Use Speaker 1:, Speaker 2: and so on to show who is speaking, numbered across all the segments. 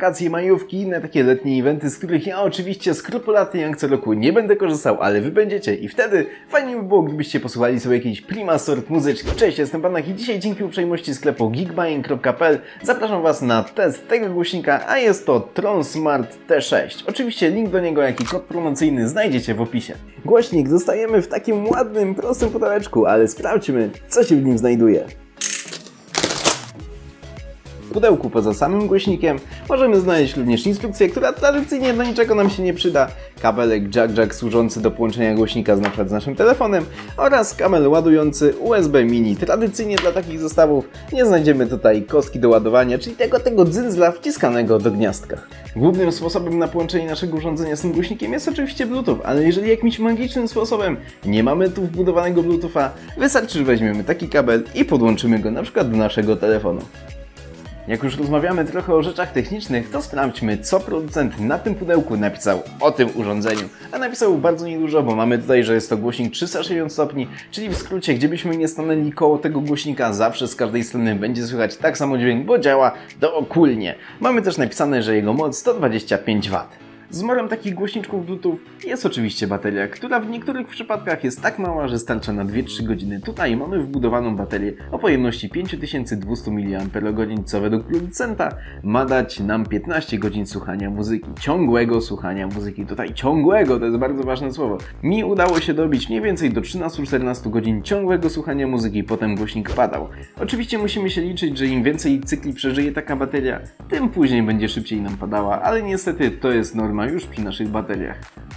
Speaker 1: wakacje, majówki i inne takie letnie eventy, z których ja oczywiście skrupulatnie jak co roku nie będę korzystał, ale wy będziecie i wtedy fajnie by było, gdybyście posłuchali sobie jakiejś prima sort muzyczki. Cześć, jestem Panak i dzisiaj dzięki uprzejmości sklepu geekbuying.pl zapraszam was na test tego głośnika, a jest to Tron Smart T6. Oczywiście link do niego, jak i kod promocyjny znajdziecie w opisie. Głośnik dostajemy w takim ładnym, prostym pudełeczku, ale sprawdźmy, co się w nim znajduje. Pudełku poza samym głośnikiem możemy znaleźć również instrukcję, która tradycyjnie do niczego nam się nie przyda, kabelek jack-jack służący do połączenia głośnika z, przykład z naszym telefonem oraz kabel ładujący USB mini. Tradycyjnie dla takich zestawów nie znajdziemy tutaj kostki do ładowania, czyli tego, tego dzyndzla wciskanego do gniazdka. Głównym sposobem na połączenie naszego urządzenia z tym głośnikiem jest oczywiście Bluetooth, ale jeżeli jakimś magicznym sposobem nie mamy tu wbudowanego Bluetootha, wystarczy, że weźmiemy taki kabel i podłączymy go przykład do naszego telefonu. Jak już rozmawiamy trochę o rzeczach technicznych, to sprawdźmy, co producent na tym pudełku napisał o tym urządzeniu. A napisał bardzo niedużo, bo mamy tutaj, że jest to głośnik 360 stopni, czyli w skrócie, gdzie byśmy nie stanęli koło tego głośnika, zawsze z każdej strony będzie słychać tak samo dźwięk, bo działa dookulnie. Mamy też napisane, że jego moc 125 W. Zmorem takich głośniczków Bluetooth jest oczywiście bateria, która w niektórych przypadkach jest tak mała, że starcza na 2-3 godziny. Tutaj mamy wbudowaną baterię o pojemności 5200 mAh, co według producenta ma dać nam 15 godzin słuchania muzyki. Ciągłego słuchania muzyki. Tutaj ciągłego, to jest bardzo ważne słowo. Mi udało się dobić mniej więcej do 13-14 godzin ciągłego słuchania muzyki, potem głośnik padał. Oczywiście musimy się liczyć, że im więcej cykli przeżyje taka bateria, tym później będzie szybciej nam padała, ale niestety to jest norma już przy naszych bateriach.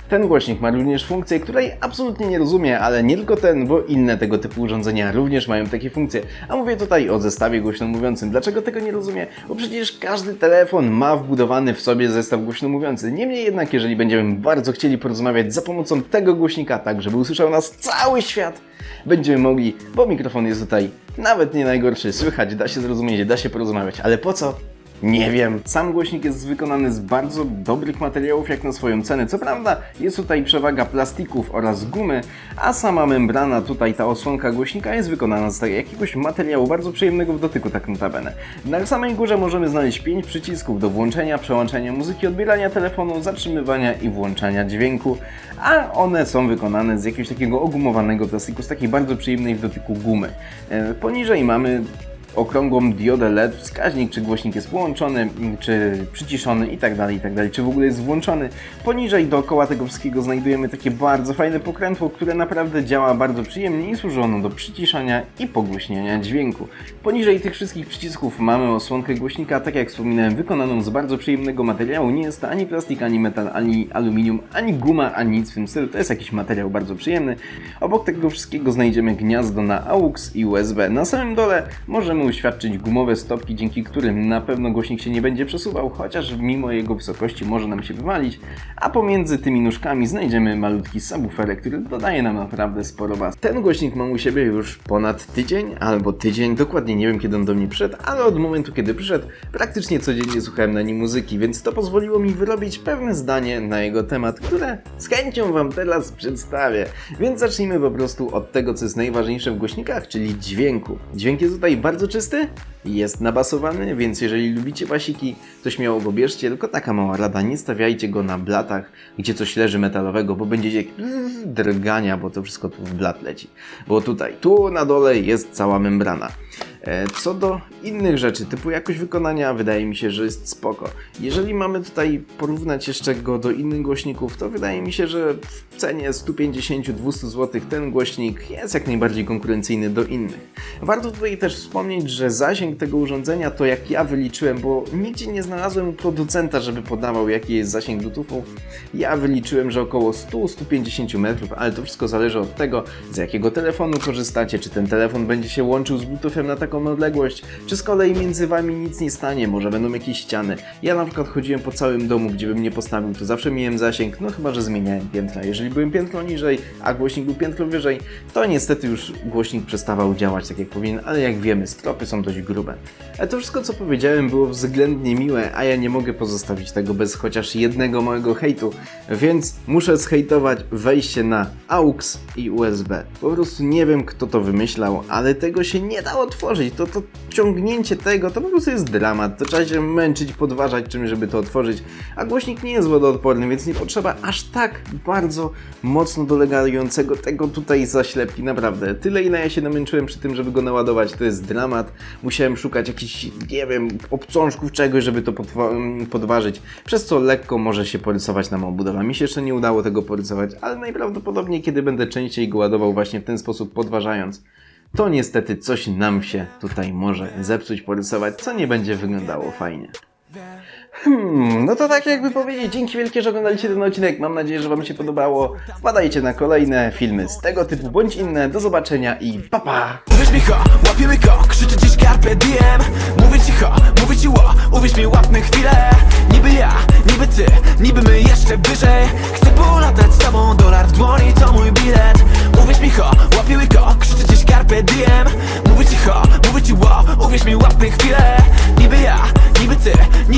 Speaker 1: Ten głośnik ma również funkcję, której absolutnie nie rozumiem, ale nie tylko ten, bo inne tego typu urządzenia również mają takie funkcje. A mówię tutaj o zestawie głośno mówiącym. Dlaczego tego nie rozumiem? Bo przecież każdy telefon ma wbudowany w sobie zestaw głośno mówiący. Niemniej jednak, jeżeli będziemy bardzo chcieli porozmawiać za pomocą tego głośnika, tak żeby usłyszał nas cały świat, będziemy mogli, bo mikrofon jest tutaj nawet nie najgorszy, słychać, da się zrozumieć, da się porozmawiać, ale po co? Nie wiem. Sam głośnik jest wykonany z bardzo dobrych materiałów jak na swoją cenę. Co prawda jest tutaj przewaga plastików oraz gumy, a sama membrana, tutaj ta osłonka głośnika jest wykonana z jakiegoś materiału bardzo przyjemnego w dotyku, tak notabene. Na samej górze możemy znaleźć 5 przycisków do włączenia, przełączania muzyki, odbierania telefonu, zatrzymywania i włączania dźwięku, a one są wykonane z jakiegoś takiego ogumowanego plastiku, z takiej bardzo przyjemnej w dotyku gumy. E, Poniżej mamy okrągłą diodę LED, wskaźnik, czy głośnik jest połączony, czy przyciszony i tak dalej, i tak czy w ogóle jest włączony. Poniżej dookoła tego wszystkiego znajdujemy takie bardzo fajne pokrętło, które naprawdę działa bardzo przyjemnie i służy ono do przyciszania i pogłośniania dźwięku. Poniżej tych wszystkich przycisków mamy osłonkę głośnika, tak jak wspominałem, wykonaną z bardzo przyjemnego materiału. Nie jest to ani plastik, ani metal, ani aluminium, ani guma, ani nic w tym stylu. To jest jakiś materiał bardzo przyjemny. Obok tego wszystkiego znajdziemy gniazdo na AUX i USB. Na samym dole możemy uświadczyć gumowe stopki, dzięki którym na pewno głośnik się nie będzie przesuwał, chociaż mimo jego wysokości może nam się wywalić, a pomiędzy tymi nóżkami znajdziemy malutki subwoofer, który dodaje nam naprawdę sporo bas. Ten głośnik mam u siebie już ponad tydzień albo tydzień, dokładnie nie wiem kiedy on do mnie przyszedł, ale od momentu kiedy przyszedł praktycznie codziennie słuchałem na nim muzyki, więc to pozwoliło mi wyrobić pewne zdanie na jego temat, które z chęcią Wam teraz przedstawię. Więc zacznijmy po prostu od tego, co jest najważniejsze w głośnikach, czyli dźwięku. Dźwięk jest tutaj bardzo czysty, jest nabasowany, więc jeżeli lubicie basiki, to śmiało go bierzcie, tylko taka mała rada, nie stawiajcie go na blatach, gdzie coś leży metalowego, bo będziecie drgania, bo to wszystko tu w blat leci. Bo tutaj, tu na dole jest cała membrana. E, Co do innych rzeczy, typu jakość wykonania, wydaje mi się, że jest spoko. Jeżeli mamy tutaj porównać jeszcze go do innych głośników, to wydaje mi się, że w cenie 150-200 zł ten głośnik jest jak najbardziej konkurencyjny do innych. Warto tutaj też wspomnieć, że zasięg tego urządzenia to jak ja wyliczyłem, bo nigdzie nie znalazłem producenta, żeby podawał jaki jest zasięg Bluetoothu. Ja wyliczyłem, że około 100-150 metrów, ale to wszystko zależy od tego, z jakiego telefonu korzystacie, czy ten telefon będzie się łączył z Bluetoothem na taką odległość, czy z kolei między wami nic nie stanie, może będą jakieś ściany. Ja na przykład chodziłem po całym domu, gdzie bym nie postawił, to zawsze miałem zasięg, no chyba, że zmieniałem piętra. Jeżeli byłem piętro niżej, a głośnik był piętro wyżej, to niestety już głośnik przestawał działać tak jak powinien, ale jak wiemy, stropy są dość grube. Ale to wszystko, co powiedziałem, było względnie miłe, a ja nie mogę pozostawić tego bez chociaż jednego małego hejtu, więc muszę zhejtować wejście na AUX i USB. Po prostu nie wiem, kto to wymyślał, ale tego się nie da otworzyć otworzyć. To, to ciągnięcie tego to po prostu jest dramat. To trzeba się męczyć, podważać czymś, żeby to otworzyć. A głośnik nie jest wodoodporny, więc nie potrzeba aż tak bardzo mocno dolegającego tego tutaj zaślepki. Naprawdę. Tyle ile ja się namęczyłem przy tym, żeby go naładować, to jest dramat. Musiałem szukać jakichś, nie wiem, obcążków czegoś, żeby to podwa- podważyć. Przez co lekko może się porysować nam obudowa. Mi się jeszcze nie udało tego porysować, ale najprawdopodobniej, kiedy będę częściej go ładował właśnie w ten sposób podważając, to niestety coś nam się tutaj może zepsuć, porysować, co nie będzie wyglądało fajnie. Hmm, no to tak jakby powiedzieć, dzięki wielkie, że oglądaliście ten odcinek. Mam nadzieję, że Wam się podobało. Wpadajcie na kolejne filmy z tego typu bądź inne. Do zobaczenia i pa pa!
Speaker 2: Uwierz mi ho, łapiemy go, krzyczę dziś carpe diem. Mówię ci ho, mówię ci ło, uwierz mi łapmy chwilę. Niby ja, niby ty, niby my jeszcze wyżej. Chcę polatać z tobą, dolar w dłoni to mój bilet. Uwierz mi ho, łapiemy go, krzyczę carpe diem Mówię ci ho, mówię ci wow, uwierz mi łapnę chwilę Niby ja, niby ty, niby